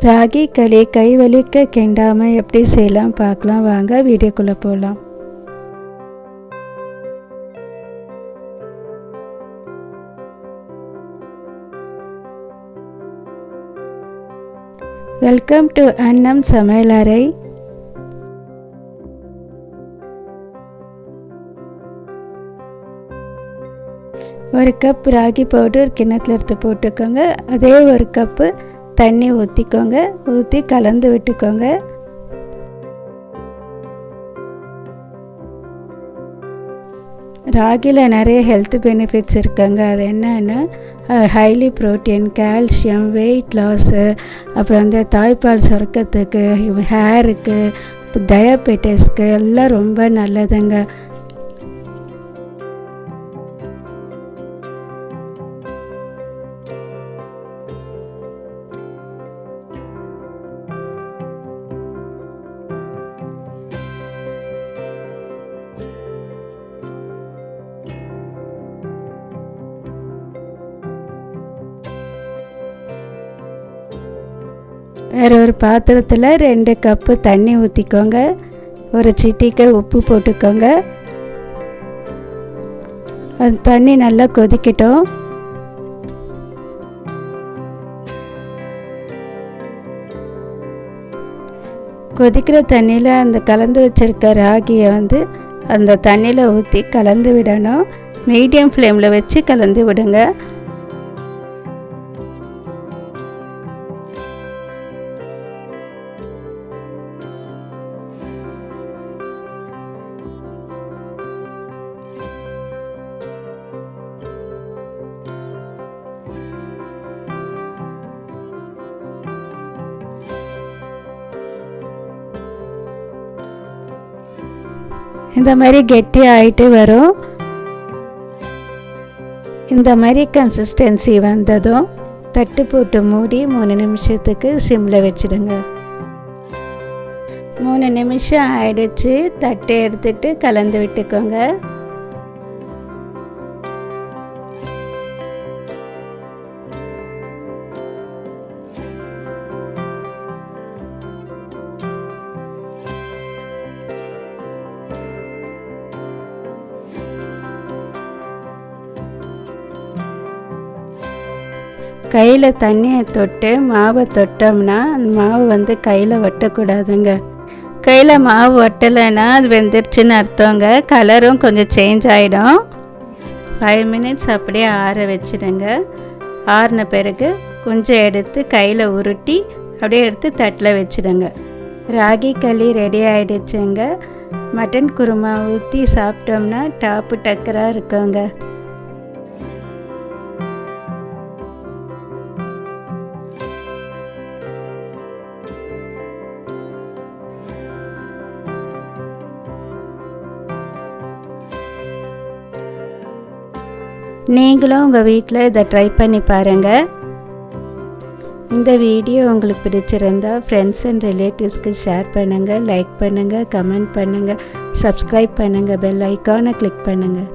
ராகி களி கை வலிக்க கெண்டாமல் எப்படி செய்யலாம்? பார்க்கலாம். வாங்க வீடியோக்குள்ளே போகலாம் வெல்கம் டு அன்னம் சமையலறை ஒரு கப் ராகி பவுடர் கிணத்துல எடுத்து போட்டுக்கோங்க. அதே ஒரு கப்பு தண்ணி ஊற்றிக்கோங்க ஊற்றி கலந்து விட்டுக்கோங்க. ராகியில் நிறைய ஹெல்த் பெனிஃபிட்ஸ் இருக்காங்க. அது என்னென்னா highly protein calcium weight loss அப்புறம் வந்து தாய்ப்பால் சுரக்கத்துக்கு ஹேருக்கு டயபெட்டிஸ்க்கு எல்லாம் ரொம்ப நல்லதுங்க. வேறு ஒரு பாத்திரத்தில் ரெண்டு கப்பு தண்ணி ஊற்றிக்கோங்க ஒரு சிட்டிக்கை உப்பு போட்டுக்கோங்க. அது தண்ணி நல்லா கொதிக்கட்டும். கொதிக்கிற தண்ணியில் அந்த கலந்து வச்சுருக்க ராகியை வந்து அந்த தண்ணியில் ஊற்றி கலந்து விடணும். மீடியம் ஃப்ளேமில் வச்சு கலந்து விடுங்க. இந்த மாதிரி கெட்டி ஆகிட்டு வரும். இந்த மாதிரி கன்சிஸ்டன்சி வந்ததும் தட்டு போட்டு மூடி மூணு நிமிஷத்துக்கு சிம்மில் வச்சுடுங்க. மூணு நிமிஷம் ஆயிடுச்சு தட்டை எடுத்துட்டு கலந்து விட்டுக்கோங்க. கையில் தண்ணியை தொட்டு மாவை தொட்டோம்னா அந்த மாவு வந்து கையில் ஒட்டக்கூடாதுங்க. கையில் மாவு ஒட்டலைன்னா அது வெந்துருச்சுன்னு அர்த்தங்க. கலரும் கொஞ்சம் சேஞ்ச் ஆகிடும் ஃபைவ் மினிட்ஸ் அப்படியே ஆற வச்சிடுங்க. ஆறின பிறகு கொஞ்சம் எடுத்து கையில் உருட்டி அப்படியே எடுத்து தட்டில் வச்சிடுங்க. ராகி களி ரெடி ஆகிடுச்சுங்க மட்டன் குருமா ஊற்றி சாப்பிட்டோம்னா டாப்பு டக்கராக இருக்குங்க. நீங்களும் உங்கள் வீட்டில் இதை ட்ரை பண்ணி பாருங்கள் இந்த வீடியோ உங்களுக்கு பிடிச்சிருந்தா ஃப்ரெண்ட்ஸ் அண்ட் ரிலேட்டிவ்ஸ்க்கு ஷேர் பண்ணுங்கள் லைக் பண்ணுங்கள் கமெண்ட் பண்ணுங்கள் சப்ஸ்கிரைப் பண்ணுங்கள் பெல் ஐக்கானை கிளிக் பண்ணுங்கள்